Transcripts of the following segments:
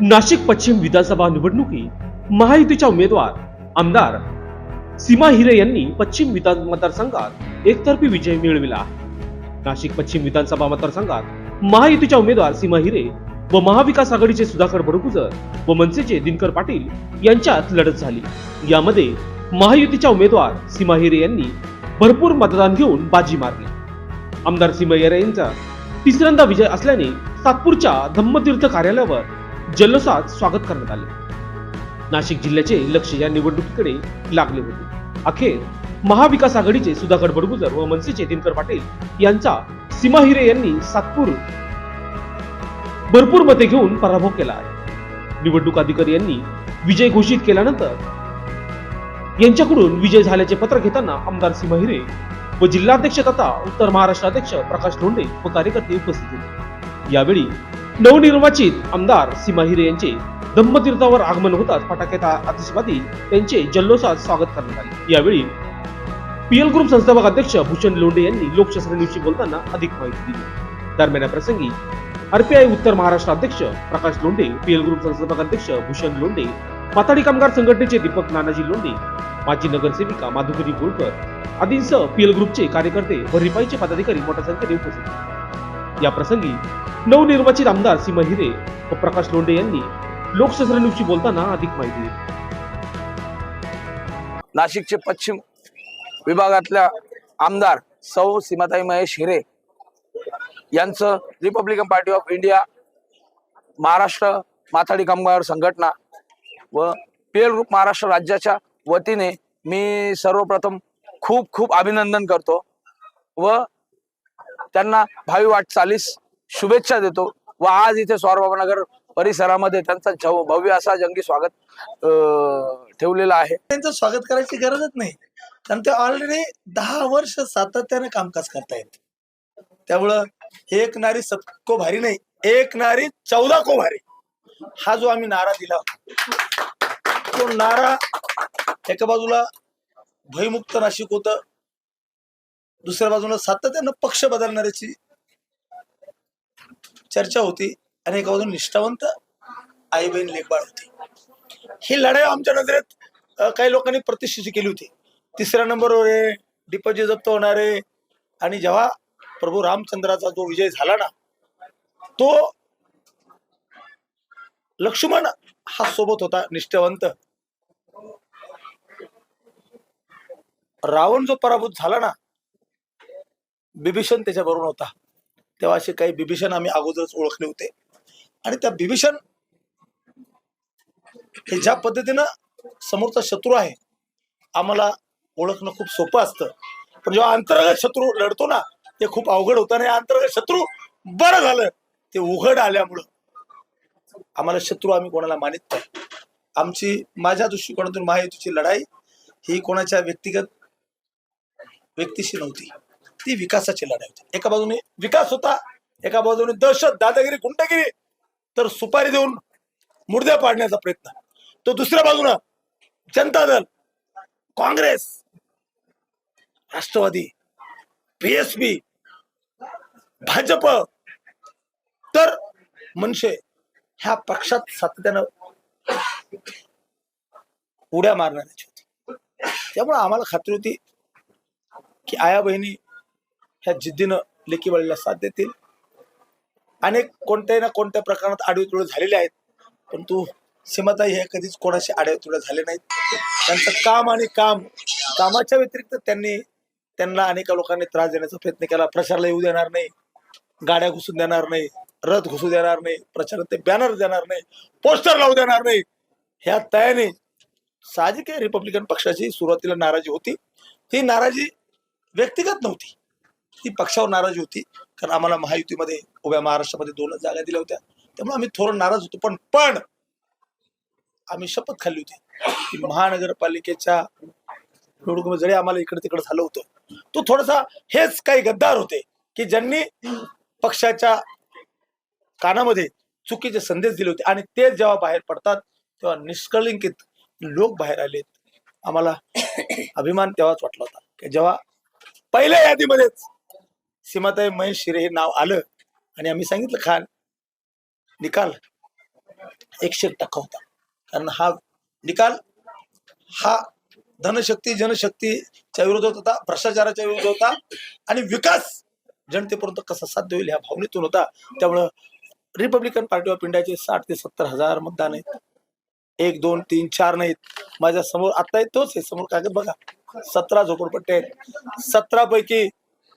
नाशिक पश्चिम विधानसभा निवडणुकीत महायुतीच्या उमेदवार आमदार सीमा हिरे यांनी पश्चिम विधान मतदारसंघात एकतर्फी विजय मिळविला. आहे नाशिक पश्चिम विधानसभा मतदारसंघात महायुतीच्या उमेदवार सीमा हिरे व महाविकास आघाडीचे सुधाकर बडगुजर व मनसेचे दिनकर पाटील यांच्यात लढत झाली. यामध्ये महायुतीच्या उमेदवार सीमा हिरे यांनी भरपूर मतदान घेऊन बाजी मारली. आमदार सीमा हिरे यांचा तिसऱ्यांदा विजय असल्याने सातपूरच्या धम्मतीर्थ कार्यालयावर जल्लोषात स्वागत करण्यात आले. नाशिक जिल्ह्याचे लक्ष या निवडणुकीकडे लागले होते. अखेर महाविकास आघाडीचे सुधाकर बडगुजर व मनसेचे दिनकर पाटील यांचा सीमा हिरे यांनी सातपूर भरपूर मते घेऊन पराभव केला आहे. निवडणूक अधिकारी यांनी विजय घोषित केल्यानंतर यांच्याकडून विजय झाल्याचे पत्र घेताना आमदार सीमा हिरे व जिल्हाध्यक्ष तथा उत्तर महाराष्ट्र अध्यक्ष प्रकाश लोंढे व कार्यकर्ते उपस्थित होते. यावेळी नवनिर्वाचित आमदार सीमा हिरे यांचे धम्मतीर्थावर आगमन होताच फटाक्यात आतिषबाजी त्यांचे जल्लोषात स्वागत करण्यात आले. यावेळी पीएल ग्रुप संस्थापक अध्यक्ष भूषण लोंढे यांनी लोकशास्त्रनिशी बोलताना अधिक माहिती दिली. दरम्यान या प्रसंगी आरपीआय उत्तर महाराष्ट्र अध्यक्ष प्रकाश लोंढे पीएल ग्रुप संस्थापक अध्यक्ष भूषण लोंढे पाताडी कामगार संघटनेचे दीपक नानाजी लोंढे माजी नगरसेविका माधुकरी गोळकर आदींसह पीएल ग्रुपचे कार्यकर्ते भरिपाईचे पदाधिकारी मोठ्या संख्येने उपस्थित होते. या प्रसंगी नवनिर्वाचित आमदार सीमा हिरे व प्रकाश लोंढे यांनी लोकशास्त्रनिशी बोलताना अधिक माहिती दिली. नाशिकचे पश्चिम विभागातल्या आमदार सौ सीमाताई महेश हिरे यांचं Republican Party of India Maharashtra Mathadi Kamgar Sanghatana व पीएल ग्रुप महाराष्ट्र राज्याच्या वतीने मी सर्वप्रथम खूप खूप अभिनंदन करतो व त्यांना भावी वाटचालीस शुभेच्छा देतो. व आज इथे स्वारबाबानगर परिसरामध्ये त्यांचा भव्य असा जंगी स्वागत ठेवलेला आहे. त्यांचं स्वागत करायची गरजच नाही. कारण ते ऑलरेडी दहा वर्ष सातत्याने कामकाज करतायत. त्यामुळं एक नारी सबको भारी नाही एक नारी चौदा को भारी. हा जो आम्ही नारा दिला तो नारा एका बाजूला भयमुक्त नाशिक होत दुसऱ्या बाजूला सातत्यानं पक्ष बदलणाऱ्याची चर्चा होती आणि एका बाजून निष्ठावंत आई बहीण लेखबाळ होती. ही लढाई आमच्या नजरेत काही लोकांनी प्रतिष्ठित केली होती. तिसऱ्या नंबरवर आहे डिपॉझिट जप्त होणार आहे आणि जेव्हा प्रभू रामचंद्राचा जो विजय झाला ना तो लक्ष्मण हा सोबत होता निष्ठावंत. रावण जो पराभूत झाला ना बिभीषण त्याच्याबरोबर होता. तेव्हा असे काही बिभीषण आम्ही अगोदरच ओळखले होते. आणि त्या बिभीषण हे ज्या पद्धतीनं समोरचा शत्रू आहे आम्हाला ओळखणं खूप सोपं असतं. पण जेव्हा अंतर्गत शत्रू लढतो ना ते खूप अवघड होतं. आणि अंतर्गत शत्रू बरं झालं ते उघड आल्यामुळं आम्हाला शत्रू आम्ही कोणाला मानित नाही. आमची माझ्या दृष्टिकोनातून महायुतीची लढाई ही कोणाच्या व्यक्तिगत व्यक्तीशी नव्हती. ती विकासाची लढाई होती. एका बाजूने विकास होता एका बाजूने दहशत दादागिरी गुंडगिरी. तर सुपारी देऊन मुर्द्या पाडण्याचा प्रयत्न. तो दुसऱ्या बाजूनं जनता दल काँग्रेस राष्ट्रवादी पीएसपी भाजप. तर मनसे ह्या पक्षात सातत्यानं उड्या मारणाऱ्याची होती. त्यामुळे आम्हाला खात्री होती की आया बहिणी ह्या जिद्दीनं लेकीवाळीला साथ देतील. अनेक कोणत्याही ना कोणत्या प्रकारात आडवेतुळे झालेले आहेत परंतु सीमाताई हे कधीच कोणाशी आडवेतुळे झाले नाहीत. त्यांचं काम आणि काम कामाच्या व्यतिरिक्त त्यांनी त्यांना अनेक लोकांनी त्रास देण्याचा प्रयत्न केला. प्रचारला येऊ देणार नाही गाड्या घुसून देणार नाही रथ घुसू देणार नाही प्रचारात ते बॅनर देणार नाही पोस्टर लावू देणार नाही. ह्या तयाने साहजिक रिपब्लिकन पक्षाची सुरुवातीला नाराजी होती. ती नाराजी व्यक्तिगत नव्हती. ती पक्षावर नाराजी होती. कारण आम्हाला महायुतीमध्ये उभ्या महाराष्ट्रामध्ये दोनच जागा दिल्या होत्या. त्यामुळे आम्ही थोडं नाराज होतो. पण पण आम्ही शपथ खाल्ली होती की महानगरपालिकेच्या निवडणुकीमध्ये जरी आम्हाला इकडे तिकडे झालं होतं तो थोडासा हेच काही गद्दार होते की ज्यांनी पक्षाच्या कानामध्ये चुकीचे संदेश दिले होते आणि ते जेव्हा बाहेर पडतात तेव्हा निष्कलिंकित लोक बाहेर आलेत. आम्हाला अभिमान तेव्हाच वाटला होता. की जेव्हा पहिल्या यादीमध्येच सीमाताई महेश शिरे हे नाव आलं आणि आम्ही सांगितलं खान निकाल. एकशे एक टक्का होता. कारण हा निकाल हा धनशक्ती जनशक्तीच्या विरोधात होता भ्रष्टाचाराच्या विरोधात होता आणि विकास जनतेपर्यंत कसा साध्य होईल ह्या भावनेतून होता. त्यामुळं रिपब्लिकन पार्टी ऑफ इंडियाचे साठ ते सत्तर हजार मतदान आहेत. एक दोन तीन चार नाहीत. माझ्यासमोर आता तोच आहे. समोर कागद बघा. सतरा झोपडपट्टे आहेत. सतरा पैकी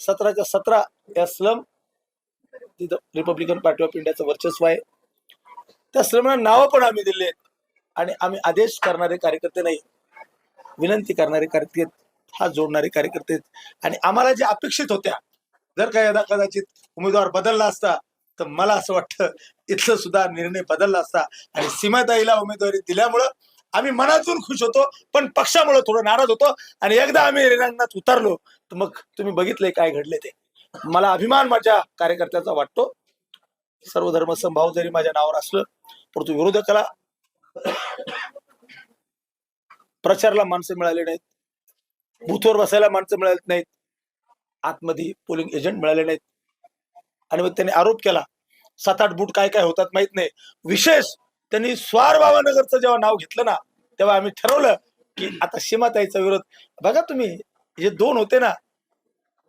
सतराच्या सतरा या स्लम तिथं रिपब्लिकन पार्टी ऑफ इंडियाचं वर्चस्व आहे. त्या स्लमना नावं पण आम्ही दिली आहेत. आणि आम्ही आदेश करणारे कार्यकर्ते नाही. विनंती करणारे कार्यकर्ते आहेत, हात जोडणारे कार्यकर्ते आहेत. आणि आम्हाला जे अपेक्षित होत्या जर काय यदा कदाचित उमेदवार बदलला असता तर मला असं वाटतं इथलं सुद्धा निर्णय बदलला असता. आणि सीमाताईला उमेदवारी दिल्यामुळं आम्ही मनातून खुश होतो पण पक्षामुळे थोडं नाराज होतो. आणि एकदा आम्ही रिंगणात उतरलो तर मग तुम्ही बघितलंय काय घडले ते. मला अभिमान माझ्या कार्यकर्त्याचा वाटतो. सर्व धर्म संभाव जरी माझ्या नावावर असलं परंतु विरोधकाला प्रचारला माणसं मिळाली नाहीत. बूथवर बसायला माणसं मिळाली नाहीत. आतमध्ये पोलिंग एजंट मिळाले नाहीत. आणि मग त्यांनी आरोप केला. सात आठ बूट काय काय होतात माहीत नाही. विशेष त्यांनी स्वार बाबानगरचं जेव्हा नाव घेतलं ना तेव्हा आम्ही ठरवलं की आता सीमाताईचा विरोध. बघा तुम्ही हे दोन होते ना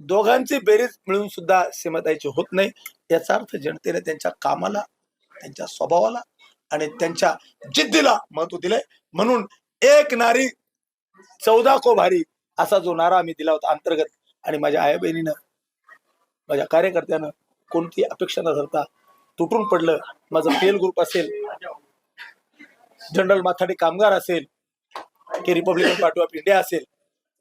दोघांची बेरीज मिळून सुद्धा सीमाताईची होत नाही. याचा अर्थ जनतेने त्यांच्या कामाला त्यांच्या स्वभावाला आणि त्यांच्या जिद्दीला महत्त्व दिलंय. म्हणून एक नारी चौदा को भारी असा जो नारा आम्ही दिला होता अंतर्गत आणि माझ्या आई बहिणीनं माझ्या कार्यकर्त्यानं कोणती अपेक्षा न धरता तुटून पडलं. माझं पेल ग्रुप असेल जनरल माथाडी कामगार असेल की रिपब्लिकन पार्टी ऑफ इंडिया असेल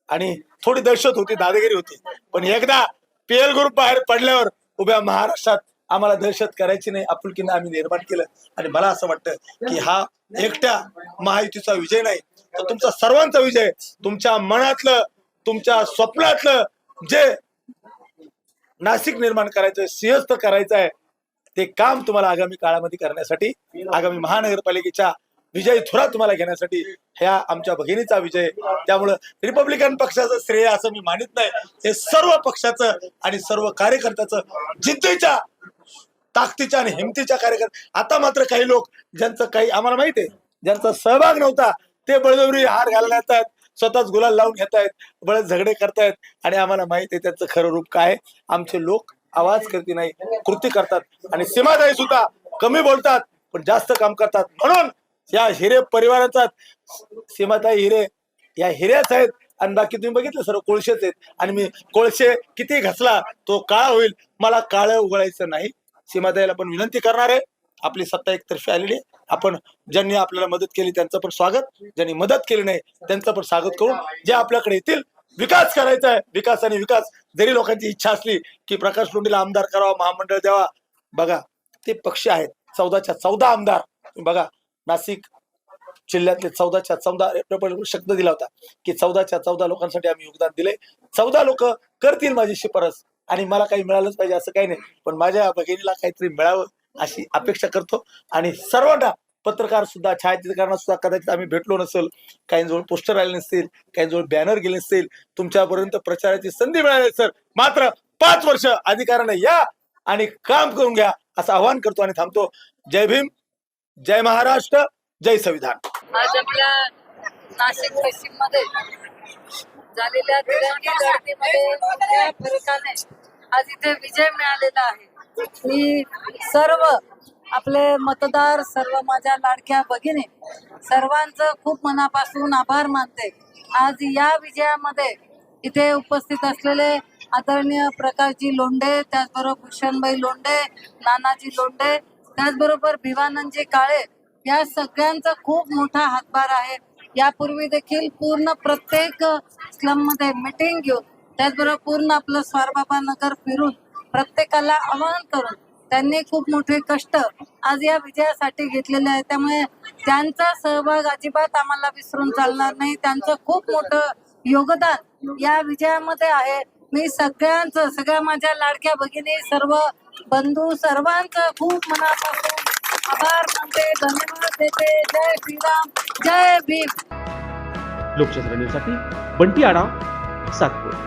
आणि थोडी दहशत होती दादागिरी होती पण एकदा पीएल ग्रुप बाहेर पडल्यावर उभ्या महाराष्ट्रात आम्हाला दहशत करायची नाही आपुलकीनं आम्ही निर्माण केलं. आणि मला असं वाटतं की हा एकट्या महायुतीचा विजय नाही तर तुमचा सर्वांचा विजय तुमच्या मनातलं तुमच्या स्वप्नातलं जे नाशिक निर्माण करायचं सिंहस्थ करायचं आहे ते काम तुम्हाला आगामी काळामध्ये करण्यासाठी आगामी महानगरपालिकेच्या विजयी थोरा तुम्हाला घेण्यासाठी ह्या आमच्या भगिनीचा विजय. त्यामुळं रिपब्लिकन पक्षाचं श्रेय असं मी मानित नाही. हे सर्व पक्षाचं आणि सर्व कार्यकर्त्याचं जिद्दीच्या ताकदीच्या आणि हिमतीच्या कार्यकर्ते. आता मात्र काही लोक ज्यांचं काही आम्हाला माहिती आहे ज्यांचा सहभाग नव्हता ते बळजबरी हार घालायला येतात स्वतःच गुलाल लावून घेत आहेत बळच झगडे करतायत आणि आम्हाला माहिती आहे त्याचं खरं रूप काय आहे. आमचे लोक आवाज करते नाही कृती करतात आणि सीमाताई सुद्धा कमी बोलतात पण जास्त काम करतात. म्हणून या हिरे परिवाराचा सीमाताई हिरे या हिऱ्याच आहेत. आणि बाकी तुम्ही बघितलं सर्व कोळशेच आहेत. आणि मी कोळशे किती घासला तो काळा होईल. मला काळं उघडायचं नाही. सीमाताईला पण विनंती करणार आहे. आपली सत्ता एकतर्फी आलेली आपण ज्यांनी आपल्याला मदत केली त्यांचं पण स्वागत. ज्यांनी मदत केली नाही त्यांचं पण स्वागत करून जे आपल्याकडे येतील विकास करायचा आहे. विकास आणि विकास. जरी लोकांची इच्छा असली की प्रकाश लोंढीला आमदार करावा महामंडळ द्यावा. बघा ते पक्ष आहेत. चौदाच्या चौदा आमदार. बघा नाशिक जिल्ह्यातले चौदाच्या चौदा शब्द दिला होता की चौदाच्या चौदा लोकांसाठी आम्ही योगदान दिले चौदा लोक करतील माझी शिफारस आणि मला काही मिळालंच पाहिजे असं काही नाही. पण माझ्या भगिनीला काहीतरी मिळावं अशी अपेक्षा करतो. आणि सर्वांना पत्रकार सुद्धा छायाचित्रकारांना सुद्धा कदाचित आम्ही भेटलो नसेल काहींजवळ पोस्टर आले नसतील काहींजवळ बॅनर गेले नसतील तुमच्यापर्यंत प्रचाराची संधी मिळाली सर मात्र पाच वर्ष अधिकाऱ्यांना या आणि काम करून घ्या असं आवाहन करतो आणि थांबतो. जय भीम. जय महाराष्ट्र जय संविधान. आज आपल्या नाशिक पश्चिममध्ये झालेल्या तिरंगी लढतीमध्ये फरकाने आज इथे विजय मिळालेला आहे. मी सर्व आपले मतदार सर्व माझ्या लाडक्या भगिनी सर्वांचं खूप मनापासून आभार मानते. आज या विजयामध्ये इथे उपस्थित असलेले आदरणीय प्रकाशजी लोंढे त्याचबरोबर भूषणबाई लोंढे नानाजी लोंढे त्याचबरोबर भिवानंदजी काळे या सगळ्यांचा खूप मोठा हातभार आहे. यापूर्वी देखील पूर्ण प्रत्येक स्लममध्ये मिटिंग घेऊन त्याचबरोबर पूर्ण आपलं स्वारबाबा नगर फिरून प्रत्येकाला आवाहन करून त्यांनी खूप मोठे कष्ट आज या विजयासाठी घेतलेले आहे त्यामुळे त्यांचा सहभाग अजिबात आम्हाला विसरून चालणार नाही. त्यांचं खूप मोठं योगदान या विजयामध्ये आहे. मी सगळ्यांचं सगळ्या माझ्या लाडक्या भगिनी सर्व बंधू सर्वांचा खूप मनापासून आभार मानते धन्यवाद देते. जय श्रीराम जय भीम. लोकशाही न्यूजसाठी बंटी आडा सातपूर